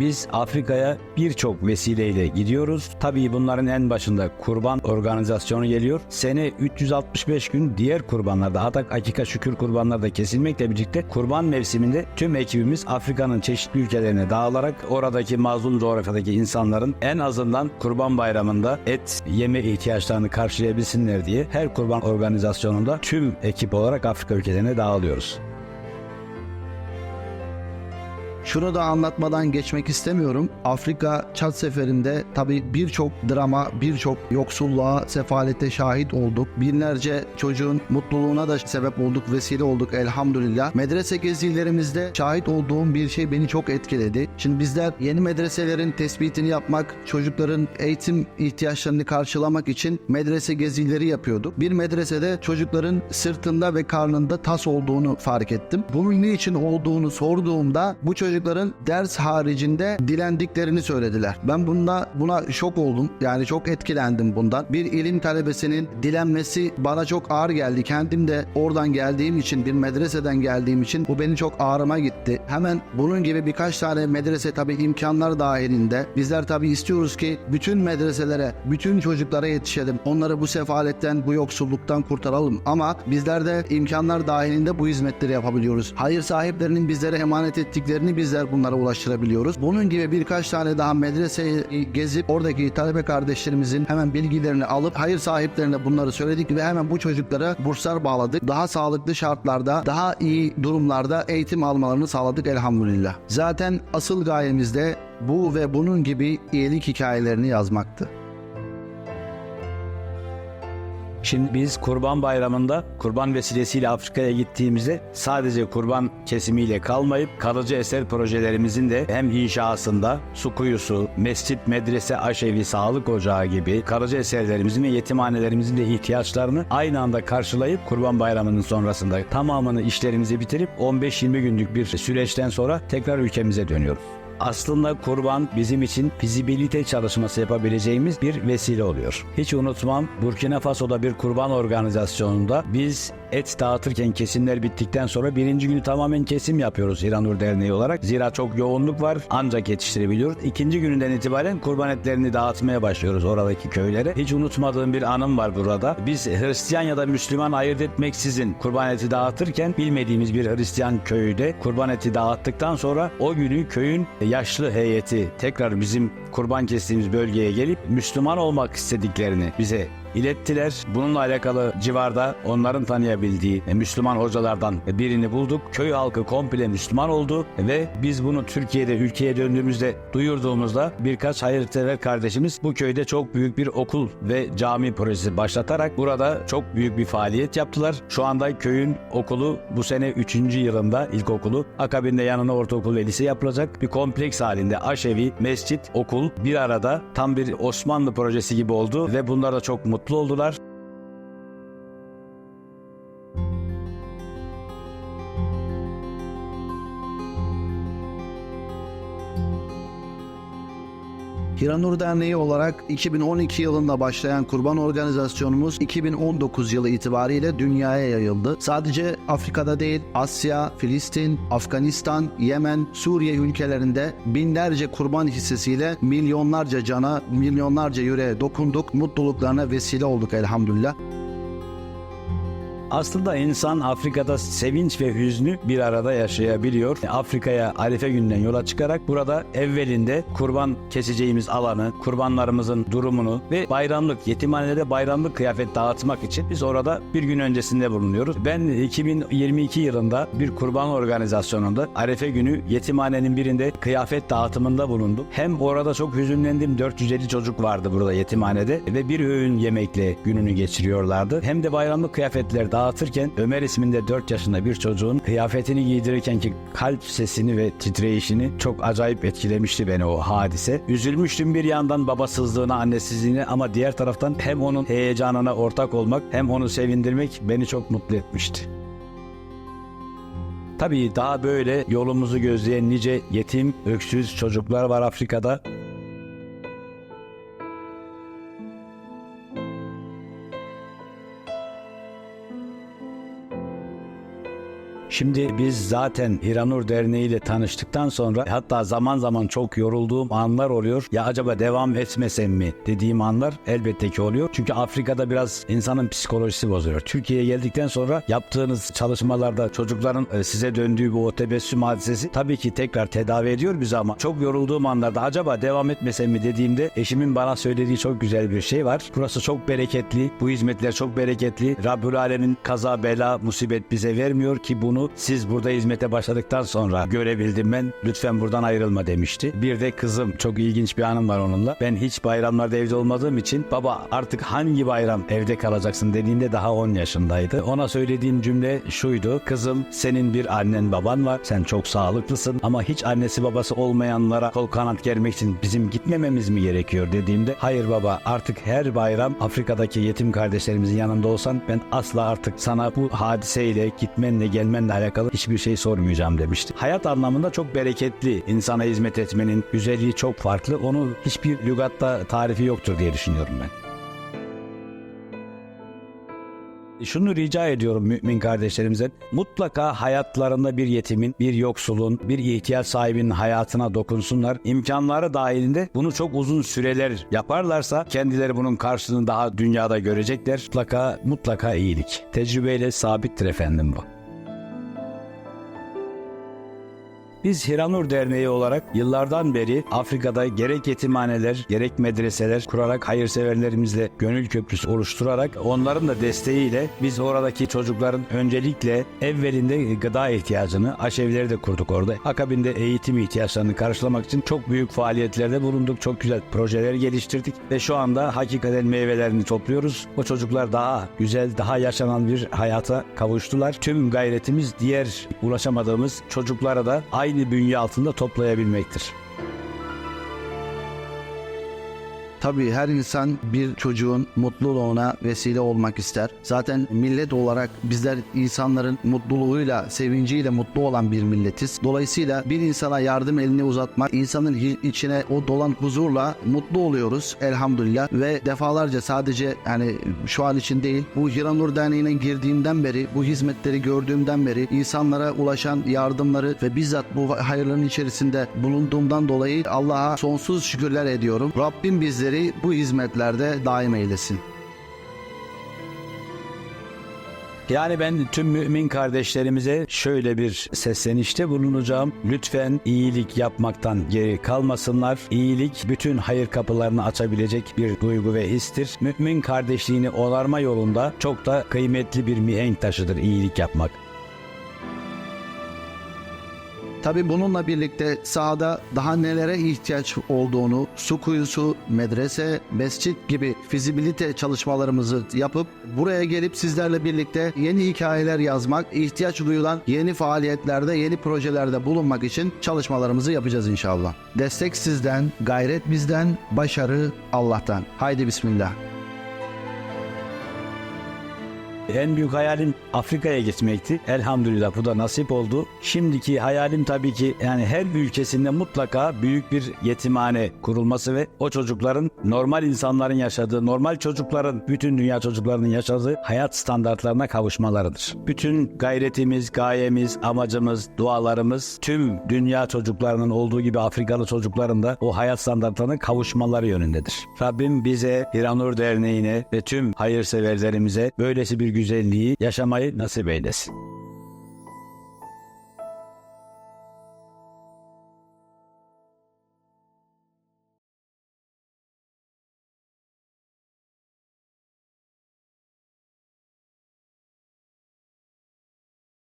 Biz Afrika'ya birçok vesileyle gidiyoruz. Tabii bunların en başında kurban organizasyonu geliyor. Sene 365 gün diğer kurbanlarda hatta akika şükür kurbanlar da kesilmekle birlikte kurban mevsiminde tüm ekibimiz Afrika'nın çeşitli ülkelerine dağılarak oradaki mazlum coğrafyadaki insanların en azından kurban bayramında et yeme ihtiyaçlarını karşılayabilsinler diye her kurban organizasyonunda tüm ekip olarak Afrika ülkelerine dağılıyoruz. Şunu da anlatmadan geçmek istemiyorum. Afrika Çat seferinde tabii birçok drama, birçok yoksulluğa, sefalete şahit olduk. Binlerce çocuğun mutluluğuna da sebep olduk, vesile olduk elhamdülillah. Medrese gezilerimizde şahit olduğum bir şey beni çok etkiledi. Şimdi bizler yeni medreselerin tespitini yapmak, çocukların eğitim ihtiyaçlarını karşılamak için medrese gezileri yapıyorduk. Bir medresede çocukların sırtında ve karnında tas olduğunu fark ettim. Bunun ne için olduğunu sorduğumda bu çocukların ders haricinde dilendiklerini söylediler. Ben bunda buna şok oldum. Yani çok etkilendim bundan. Bir ilim talebesinin dilenmesi bana çok ağır geldi. Kendim de oradan geldiğim için, bir medreseden geldiğim için bu beni çok ağrıma gitti. Hemen bunun gibi birkaç tane medrese tabii imkanlar dahilinde. Bizler tabii istiyoruz ki bütün medreselere, bütün çocuklara yetişelim. Onları bu sefaletten, bu yoksulluktan kurtaralım. Ama bizler de imkanlar dahilinde bu hizmetleri yapabiliyoruz. Hayır sahiplerinin bizlere emanet ettiklerini bizler bunlara ulaştırabiliyoruz. Bunun gibi birkaç tane daha medreseyi gezip oradaki talebe kardeşlerimizin hemen bilgilerini alıp hayır sahiplerine bunları söyledik ve hemen bu çocuklara burslar bağladık. Daha sağlıklı şartlarda, daha iyi durumlarda eğitim almalarını sağladık elhamdülillah. Zaten asıl gayemiz de bu ve bunun gibi iyilik hikayelerini yazmaktı. Şimdi biz Kurban Bayramı'nda kurban vesilesiyle Afrika'ya gittiğimizde sadece kurban kesimiyle kalmayıp kalıcı eser projelerimizin de hem inşasında su kuyusu, mescit, medrese, aşevi, sağlık ocağı gibi kalıcı eserlerimizin ve yetimhanelerimizin de ihtiyaçlarını aynı anda karşılayıp Kurban Bayramı'nın sonrasında tamamını işlerimizi bitirip 15-20 günlük bir süreçten sonra tekrar ülkemize dönüyoruz. Aslında kurban bizim için fizibilite çalışması yapabileceğimiz bir vesile oluyor. Hiç unutmam Burkina Faso'da bir kurban organizasyonunda biz et dağıtırken kesimler bittikten sonra birinci günü tamamen kesim yapıyoruz İranur Derneği olarak. Zira çok yoğunluk var ancak yetiştirebiliyoruz. İkinci gününden itibaren kurban etlerini dağıtmaya başlıyoruz oradaki köylere. Hiç unutmadığım bir anım var burada. Biz Hristiyan ya da Müslüman ayırt etmeksizin kurban eti dağıtırken bilmediğimiz bir Hristiyan köyde kurban eti dağıttıktan sonra o günü köyün yaşlı heyeti tekrar bizim kurban kestiğimiz bölgeye gelip Müslüman olmak istediklerini bize ilettiler. Bununla alakalı civarda onların tanıyabildiği e, Müslüman hocalardan birini bulduk. Köy halkı komple Müslüman oldu ve biz bunu Türkiye'de ülkeye döndüğümüzde duyurduğumuzda birkaç hayırsever kardeşimiz bu köyde çok büyük bir okul ve cami projesi başlatarak burada çok büyük bir faaliyet yaptılar. Şu anda köyün okulu bu sene 3. yılında ilkokulu. Akabinde yanına ortaokul ve lise yapılacak. Bir kompleks halinde aşevi, mescit, okul bir arada tam bir Osmanlı projesi gibi oldu ve bunlar da çok mutlu oldular. Hiranur Derneği olarak 2012 yılında başlayan kurban organizasyonumuz 2019 yılı itibariyle dünyaya yayıldı. Sadece Afrika'da değil Asya, Filistin, Afganistan, Yemen, Suriye ülkelerinde binlerce kurban hissesiyle milyonlarca cana, milyonlarca yüreğe dokunduk. Mutluluklarına vesile olduk elhamdülillah. Aslında insan Afrika'da sevinç ve hüznü bir arada yaşayabiliyor. Afrika'ya Arife günden yola çıkarak burada evvelinde kurban keseceğimiz alanı, kurbanlarımızın durumunu ve bayramlık, yetimhanede bayramlık kıyafet dağıtmak için biz orada bir gün öncesinde bulunuyoruz. Ben 2022 yılında bir kurban organizasyonunda Arife günü yetimhanenin birinde kıyafet dağıtımında bulundum. Hem orada çok hüzünlendim. 450 çocuk vardı burada yetimhanede ve bir öğün yemekle gününü geçiriyorlardı. Hem de bayramlık kıyafetler dağıtırken Ömer isminde 4 yaşında bir çocuğun kıyafetini giydirirken ki kalp sesini ve titreyişini çok acayip etkilemişti beni o hadise. Üzülmüştüm bir yandan babasızlığına, annesizliğine ama diğer taraftan hem onun heyecanına ortak olmak hem onu sevindirmek beni çok mutlu etmişti. Tabii daha böyle yolumuzu gözleyen nice yetim, öksüz çocuklar var Afrika'da. Şimdi biz zaten İranur Derneği ile tanıştıktan sonra hatta zaman zaman çok yorulduğum anlar oluyor. Ya acaba devam etmesem mi dediğim anlar elbette ki oluyor. Çünkü Afrika'da biraz insanın psikolojisi bozuluyor. Türkiye'ye geldikten sonra yaptığınız çalışmalarda çocukların e, size döndüğü bu o tebessüm hadisesi tabii ki tekrar tedavi ediyor bizi ama çok yorulduğum anlarda acaba devam etmesem mi dediğimde eşimin bana söylediği çok güzel bir şey var. Burası çok bereketli. Bu hizmetler çok bereketli. Rabbül Alemin kaza bela musibet bize vermiyor ki bunu siz burada hizmete başladıktan sonra görebildim ben. Lütfen buradan ayrılma demişti. Bir de kızım çok ilginç bir anım var onunla. Ben hiç bayramlarda evde olmadığım için baba artık hangi bayram evde kalacaksın dediğinde daha 10 yaşındaydı. Ona söylediğim cümle şuydu. Kızım senin bir annen baban var. Sen çok sağlıklısın ama hiç annesi babası olmayanlara kol kanat germek için bizim gitmememiz mi gerekiyor dediğimde hayır baba artık her bayram Afrika'daki yetim kardeşlerimizin yanında olsan ben asla artık sana bu hadiseyle gitmenle gelmenle alakalı hiçbir şey sormayacağım demişti. Hayat anlamında çok bereketli. insana hizmet etmenin güzelliği çok farklı. Onu hiçbir lügatta tarifi yoktur diye düşünüyorum ben. Şunu rica ediyorum mümin kardeşlerimize. Mutlaka hayatlarında bir yetimin, bir yoksulun, bir ihtiyaç sahibinin hayatına dokunsunlar. İmkanları dahilinde bunu çok uzun süreler yaparlarsa kendileri bunun karşılığını daha dünyada görecekler. Mutlaka mutlaka iyilik. Tecrübeyle sabittir efendim bu. Biz Hiranur Derneği olarak yıllardan beri Afrika'da gerek yetimhaneler gerek medreseler kurarak hayırseverlerimizle gönül köprüsü oluşturarak onların da desteğiyle biz oradaki çocukların öncelikle evvelinde gıda ihtiyacını aşevleri de kurduk orada. Akabinde eğitim ihtiyaçlarını karşılamak için çok büyük faaliyetlerde bulunduk. Çok güzel projeler geliştirdik ve şu anda hakikaten meyvelerini topluyoruz. O çocuklar daha güzel, daha yaşanan bir hayata kavuştular. Tüm gayretimiz diğer ulaşamadığımız çocuklara da aynı bünye altında toplayabilmektir. Tabii her insan bir çocuğun mutluluğuna vesile olmak ister. Zaten millet olarak bizler insanların mutluluğuyla, sevinciyle mutlu olan bir milletiz. Dolayısıyla bir insana yardım elini uzatmak, insanın içine o dolan huzurla mutlu oluyoruz elhamdülillah. Ve defalarca sadece yani şu an için değil, bu Hiranur Derneği'ne girdiğimden beri, bu hizmetleri gördüğümden beri insanlara ulaşan yardımları ve bizzat bu hayırların içerisinde bulunduğumdan dolayı Allah'a sonsuz şükürler ediyorum. Rabbim bizleri bu hizmetlerde daim eylesin. Yani ben tüm mümin kardeşlerimize şöyle bir seslenişte bulunacağım. Lütfen iyilik yapmaktan geri kalmasınlar. İyilik bütün hayır kapılarını açabilecek bir duygu ve histir. Mümin kardeşliğini onarma yolunda çok da kıymetli bir mihenk taşıdır iyilik yapmak. Tabi bununla birlikte sahada daha nelere ihtiyaç olduğunu su kuyusu, medrese, mescit gibi fizibilite çalışmalarımızı yapıp buraya gelip sizlerle birlikte yeni hikayeler yazmak, ihtiyaç duyulan yeni faaliyetlerde, yeni projelerde bulunmak için çalışmalarımızı yapacağız inşallah. Destek sizden, gayret bizden, başarı Allah'tan. Haydi bismillah. En büyük hayalim Afrika'ya gitmekti. Elhamdülillah bu da nasip oldu. Şimdiki hayalim tabii ki yani her ülkesinde mutlaka büyük bir yetimhane kurulması ve o çocukların normal insanların yaşadığı, normal çocukların, bütün dünya çocuklarının yaşadığı hayat standartlarına kavuşmalarıdır. Bütün gayretimiz, gayemiz, amacımız, dualarımız tüm dünya çocuklarının olduğu gibi Afrikalı çocukların da o hayat standartlarına kavuşmaları yönündedir. Rabbim bize Hiranur Derneği'ne ve tüm hayırseverlerimize böylesi bir güzelliği yaşamayı nasip eylesin.